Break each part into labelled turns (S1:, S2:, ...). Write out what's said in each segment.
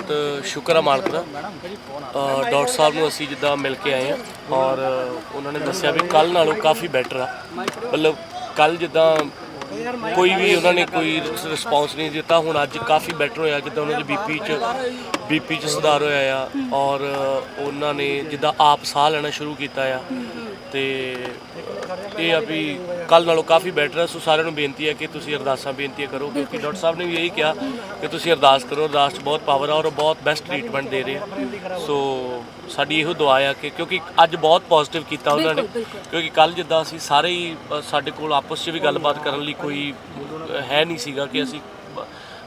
S1: ਬਹੁਤ ਸ਼ੁਕਰ ਹੈ ਮਾਲਕ ਦਾ। ਡਾਕਟਰ ਸਾਹਿਬ ਨੂੰ ਅਸੀਂ ਜਿੱਦਾਂ ਮਿਲ ਕੇ ਆਏ ਹਾਂ ਔਰ ਉਹਨਾਂ ਨੇ ਦੱਸਿਆ ਵੀ ਕੱਲ ਨਾਲੋਂ ਕਾਫੀ ਬੈਟਰ ਆ। ਮਤਲਬ ਕੱਲ ਜਿੱਦਾਂ ਕੋਈ ਵੀ ਉਹਨਾਂ ਨੇ ਕੋਈ ਰਿਸਪੌਂਸ ਨਹੀਂ ਦਿੱਤਾ, ਹੁਣ ਅੱਜ ਕਾਫੀ ਬੈਟਰ ਹੋਇਆ, ਜਿੱਦਾਂ ਉਹਨਾਂ ਦੇ ਬੀਪੀ ਚ ਬੀਪੀ ਚ ਸੁਧਾਰ ਹੋਇਆ ਆ ਔਰ ਉਹਨਾਂ ਨੇ ਜਿੱਦਾਂ ਆਪ ਸਾਹ ਲੈਣਾ ਸ਼ੁਰੂ ਕੀਤਾ ਆ ਤੇ ਇਹ ਆ ਵੀ ਕੱਲ ਨਾਲੋਂ ਕਾਫੀ ਬੈਟਰ ਹੈ ਸੋ ਸਾਰਿਆਂ ਨੂੰ ਬੇਨਤੀ ਹੈ ਕਿ ਤੁਸੀਂ ਅਰਦਾਸਾਂ ਬੇਨਤੀਆਂ ਕਰੋ ਕਿਉਂਕਿ ਡਾਕਟਰ ਸਾਹਿਬ ਨੇ ਵੀ ਇਹੀ ਕਿਹਾ ਕਿ ਤੁਸੀਂ ਅਰਦਾਸ ਕਰੋ ਅਰਦਾਸ 'ਚ ਬਹੁਤ ਪਾਵਰ ਆ ਔਰ ਬਹੁਤ ਬੈਸਟ ਟ੍ਰੀਟਮੈਂਟ ਦੇ ਰਹੇ ਆ। ਸੋ ਸਾਡੀ ਇਹੋ ਦੁਆ ਆ ਕਿ ਕਿਉਂਕਿ ਅੱਜ ਬਹੁਤ ਪੋਜ਼ਿਟਿਵ ਕੀਤਾ ਉਹਨਾਂ ਨੇ। ਕਿਉਂਕਿ ਕੱਲ ਜਿੱਦਾਂ ਅਸੀਂ ਸਾਰੇ ਹੀ ਸਾਡੇ ਕੋਲ ਆਪਸ 'ਚ ਵੀ ਗੱਲਬਾਤ ਕਰਨ ਲਈ ਕੋਈ ਹੈ ਨਹੀਂ ਸੀਗਾ ਕਿ ਅਸੀਂ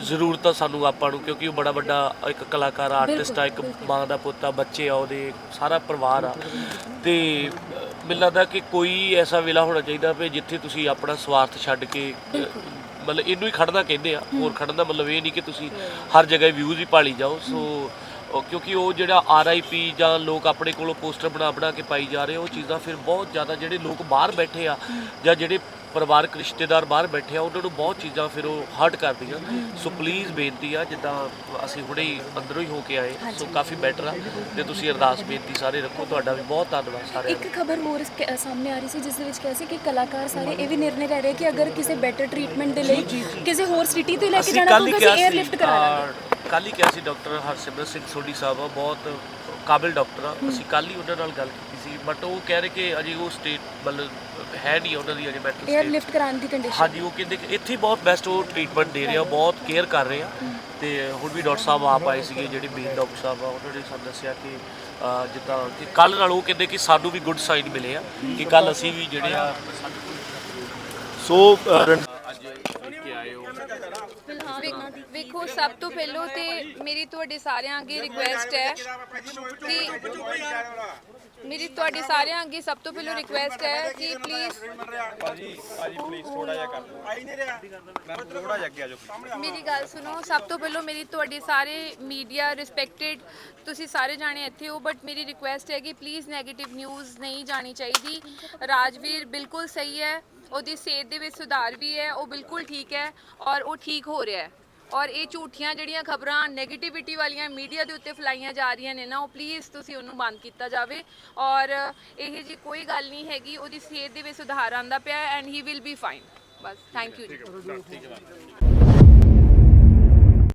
S1: ਜ਼ਰੂਰਤ ਆ ਸਾਨੂੰ ਆਪਾਂ ਨੂੰ ਕਿਉਂਕਿ ਉਹ ਬੜਾ ਵੱਡਾ ਇੱਕ ਕਲਾਕਾਰ ਆਰਟਿਸਟ ਆ ਇੱਕ ਮਾਂ ਦਾ ਪੁੱਤ ਆ ਬੱਚੇ ਆ ਉਹਦੇ ਸਾਰਾ ਪਰਿਵਾਰ ਆ। ਤੇ ਮੈਨੂੰ ਲੱਗਦਾ ਕਿ ਕੋਈ ਐਸਾ ਵੇਲਾ ਹੋਣਾ ਚਾਹੀਦਾ ਵੀ ਜਿੱਥੇ ਤੁਸੀਂ ਆਪਣਾ ਸਵਾਰਥ ਛੱਡ ਕੇ ਮਤਲਬ ਇਹਨੂੰ ਹੀ ਖੜਨਾ ਕਹਿੰਦੇ ਆ ਹੋਰ ਖੜਨ ਦਾ ਮਤਲਬ ਇਹ ਨਹੀਂ ਕਿ ਤੁਸੀਂ ਹਰ ਜਗ੍ਹਾ ਵਿਊਜ਼ ਹੀ ਭਾਲੀ ਜਾਓ। ਸੋ ਉਹ ਕਿਉਂਕਿ ਉਹ ਜਿਹੜਾ ਆਰਆਈਪੀ ਜਾਂ ਲੋਕ ਆਪਣੇ ਕੋਲੋਂ ਪੋਸਟਰ ਬਣਾ ਬਣਾ ਕੇ ਪਾਈ ਜਾ ਰਹੇ ਉਹ ਚੀਜ਼ਾਂ ਫਿਰ ਬਹੁਤ ਜ਼ਿਆਦਾ ਜਿਹੜੇ ਲੋਕ ਬਾਹਰ ਬੈਠੇ ਆ ਜਾਂ ਜਿਹੜੇ ਪਰਿਵਾਰਕ ਰਿਸ਼ਤੇਦਾਰ ਬਾਹਰ ਬੈਠੇ ਆ ਉਹਨਾਂ ਨੂੰ ਬਹੁਤ ਚੀਜ਼ਾਂ ਫਿਰ ਉਹ ਹਰਟ ਕਰਦੀਆਂ। ਸੋ ਪਲੀਜ਼ ਬੇਨਤੀ ਆ ਜਿੱਦਾਂ ਅਸੀਂ ਹੁਣੇ ਹੀ ਅੰਦਰੋਂ ਹੀ ਹੋ ਕੇ ਆਏ ਸੋ ਕਾਫੀ ਬੈਟਰ ਆ। ਤੇ ਤੁਸੀਂ ਅਰਦਾਸ ਬੇਨਤੀ ਸਾਰੇ ਰੱਖੋ ਤੁਹਾਡਾ ਵੀ ਬਹੁਤ ਧੰਨਵਾਦ ਸਾਰਿਆਂ ਦਾ।
S2: ਇੱਕ ਖਬਰ ਹੋਰ ਸਾਹਮਣੇ ਆ ਰਹੀ ਸੀ ਜਿਸ ਦੇ ਵਿੱਚ ਕਿਹਾ ਸੀ ਕਿ ਕਲਾਕਾਰ ਸਾਰੇ ਇਹ ਵੀ ਨਿਰਣੇ ਲੈ ਰਹੇ ਕਿ ਅਗਰ ਕਿਸੇ ਬੈਟਰ ਟ੍ਰੀਟਮੈਂਟ ਦੇ ਲਈ ਕਿਸੇ ਹੋਰ ਸਿਟੀ ਤੇ ਲੈ ਕੇ ਜਾਣਾ
S1: ਕੱਲ ਹੀ
S2: ਪਊਗਾ
S1: ਕਿਹਾ
S2: ਅਸੀਂ 에ਅਰਲਿਫਟ ਕਰਾ ਦਾਂਗੇ।
S1: ਅਹ, ਕੱਲ ਹੀ ਕਿਹਾ ਸੀ ਡਾਕਟਰ ਹਰਸਿਮਰਤ ਸਿੰਘ ਸੋਢੀ ਸਾਹਿਬ ਆ ਬਹੁਤ ਕਾਬਿਲ ਡਾਕਟਰ ਆ। ਅਸੀਂ ਕੱਲ ਹੀ ਉਹਨਾਂ ਨਾਲ ਗੱਲ ਕੀਤੀ ਸੀ। ਬਟ ਉਹ ਕਹਿ ਰਹੇ ਕਿ ਅਜੇ ਉਹ ਸਟੇਟ ਮਤਲਬ ਹੈ ਨਹੀਂ ਉਹਨਾਂ ਦੀ ਅਜੇ ਮੈਂਟਲ ਸਟੇਟ
S2: 에ਅਰਲਿਫਟ ਕਰਾਉਣ ਦੀ ਕੰਡੀਸ਼ਨ
S1: ਹਾਂਜੀ ਉਹ ਕਹਿੰਦੇ ਕਿ ਇੱਥੇ ਹੀ ਬਹੁਤ ਬੈਸਟ ਉਹ ਟ੍ਰੀਟਮੈਂਟ ਦੇ ਰਹੇ ਆ ਬਹੁਤ ਕੇਅਰ ਕਰ ਰਹੇ ਆ। ਤੇ ਹੁਣ ਵੀ ਡਾਕਟਰ ਸਾਹਿਬ ਆਪ ਆਏ ਸੀਗੇ ਜਿਹੜੇ ਮੇਨ ਡਾਕਟਰ ਸਾਹਿਬ ਆ ਉਹਨਾਂ ਨੇ ਸਾਨੂੰ ਦੱਸਿਆ ਕਿ ਅਹ, ਜਿੱਦਾਂ ਕਿ ਕੱਲ ਨਾਲ ਉਹ ਕਹਿੰਦੇ ਕਿ ਸਾਨੂੰ ਵੀ ਗੁੱਡ ਸਾਈਨ ਮਿਲੇ ਆ ਕਿ ਕੱਲ ਅਸੀਂ ਵੀ ਜਿਹੜੇ ਆ
S3: ਸੋ ਅ,
S1: ਕੇ ਆਏ ਹੋ
S4: ਵੇਖੋ ਸਭ ਤੋਂ ਪਹਿਲਾਂ ਤੇ ਮੇਰੀ ਤੁਹਾਡੇ ਸਾਰਿਆਂ ਅੱਗੇ ਰਿਕੁਐਸਟ ਹੈ ਕਿ ਮੇਰੀ ਤੁਹਾਡੇ ਸਾਰਿਆਂ ਅੱਗੇ ਸਭ ਤੋਂ ਪਹਿਲਾਂ ਰਿਕੁਐਸਟ ਹੈ ਕਿ ਪਲੀਜ਼ ਮੇਰੀ ਗੱਲ ਸੁਣੋ ਸਭ ਤੋਂ ਪਹਿਲਾਂ ਮੇਰੀ ਤੁਹਾਡੇ ਸਾਰੇ ਮੀਡੀਆ ਰਿਸਪੈਕਟਡ ਤੁਸੀਂ ਸਾਰੇ ਜਾਣੇ ਇੱਥੇ ਹੋ ਬਟ ਮੇਰੀ ਰਿਕੁਐਸਟ ਹੈ ਕਿ ਪਲੀਜ਼ 네ਗੇਟਿਵ ਨਿਊਜ਼ ਨਹੀਂ ਜਾਣੀ ਚਾਹੀਦੀ। ਰਾਜਵੀਰ ਬਿਲਕੁਲ ਸਹੀ ਹੈ ਉਹਦੀ ਸਿਹਤ ਦੇ ਵਿੱਚ ਸੁਧਾਰ ਵੀ ਹੈ ਉਹ ਬਿਲਕੁਲ ਠੀਕ ਹੈ ਔਰ ਉਹ ਠੀਕ ਹੋ ਰਿਹਾ ਹੈ। ਔਰ ਇਹ ਝੂਠੀਆਂ ਜਿਹੜੀਆਂ ਖਬਰਾਂ 네ਗੇਟਿਵਿਟੀ ਵਾਲੀਆਂ ਮੀਡੀਆ ਦੇ ਉੱਤੇ ਫੈਲਾਈਆਂ ਜਾ ਰਹੀਆਂ ਨੇ ਨਾ, ਉਹ ਪਲੀਜ਼ ਤੁਸੀਂ ਉਹਨੂੰ ਬੰਦ ਕੀਤਾ ਜਾਵੇ। ਔਰ ਇਹ ਜੀ ਕੋਈ ਗੱਲ ਨਹੀਂ ਹੈਗੀ, ਉਹਦੀ ਸਿਹਤ ਦੇ ਵਿੱਚ ਸੁਧਾਰ ਆਂਦਾ ਪਿਆ and he will be fine bus thank you ਜੀ।